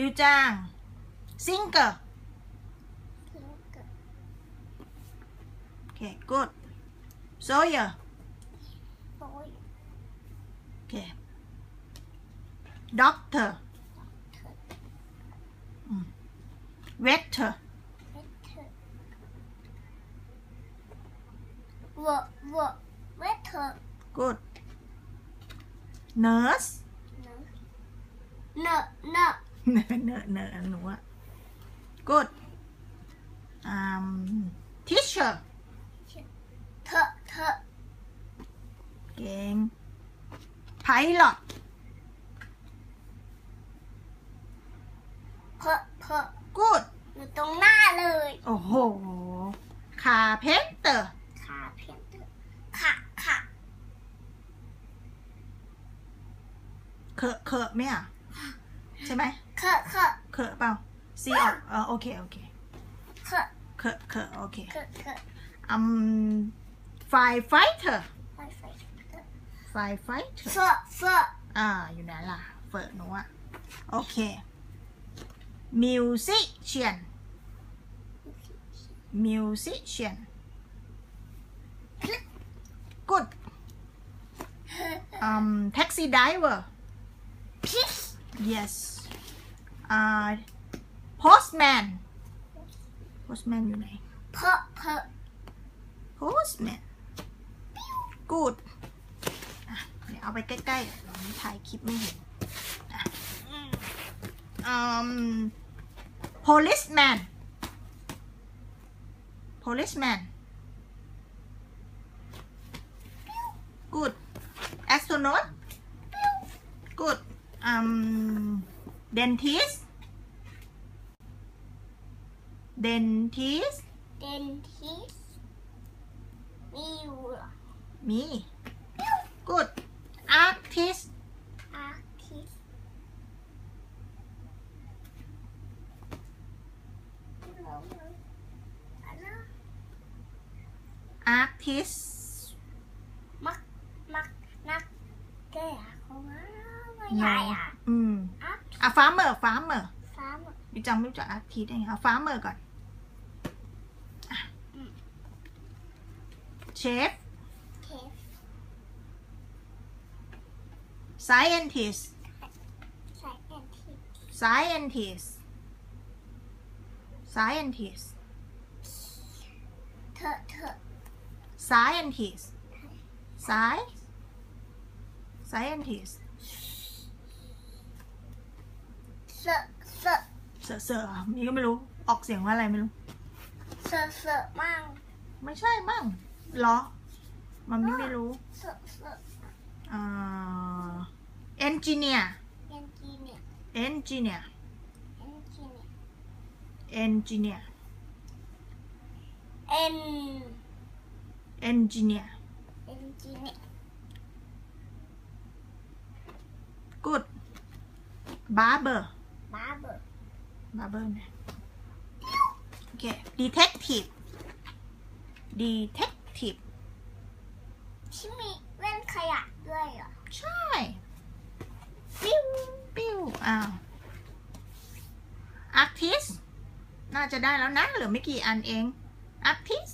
ลิวจาง singer โอเค good sawyer โอเค doctor อืม vector 我我 waiter good nurse เนอะ เนอะเนอะเนอะเนอะหนูอะ good um teacher เธอเธอเก่ง pilot เพอเพอ good อยู่ตรงหน้าเลย โอ้โห carpenter ขาเพียงเถอะขาขาเคอะเคอะไหมอะ ใช่ไหม เคอะเคอะเคอะเปล่า C ออกเออโอเคโอเคเคอะเคอะเคอะโอเคเคอะเคอะอืม firefighter ไฟไฟ firefighter เฟอะเฟอะอ่าอยู่ไหนล่ะเฟิร์หนูอะโอเค musician musician good um taxi driver พิช yes uh postman postman อยู่ไหน เพอะเพอะ postman good อะเดี๋ยวเอาไปใกล้ๆเดี๋ยวนี้ถ่ายคลิปไม่เห็นอะอืม policeman policeman good astronaut good um dentist dentist เดนทิสมีอยู่เหรอมี good artist อาร์ทิสอันนั้น artist มัก มัก นักแก่เขาว่าไม่ใหญ่อะอืม อาร์ อะ farmer farmer ฟ้าหมดวิจังไม่รู้จัก artist ได้ไงเอา farmer ก่อนอะอืม chef เคฟ scientist ใส่แอนทิ scientist scientist เธอเธอ scientist sci scientist เซอเซอเสือเสื อมีก็ไม่รู้ออกเสียงว่าอะไรไม่รู้เซอเซอมั่งไม่ใช่มั่งเหรอมันไม่ไม่รู้เซอเซออ่า engineer เอนจีเนีย engineer เอนจีเนีย engineer เอ็น engineer เอนจีเนีย good barber บาเบอร์ barber นะโอเค detective detective ที่มีเว้นขยะด้วยเหรอ ใช่ ปิ้วปิ้วอ้าว artist น่าจะได้แล้วนะ เหลือไม่กี่อันเอง artist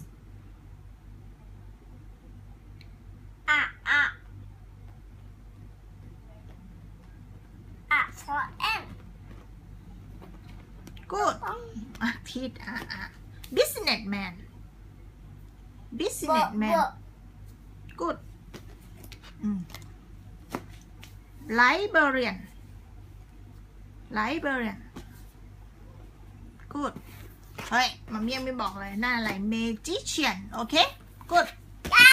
อะอะอะฟอ เอ็น good artist อะอะ businessman บอ businessman บอ good อืม librarian librarian good เฮ้ยมันยังไม่บอกเลยหน้าอะไร magician โอเค good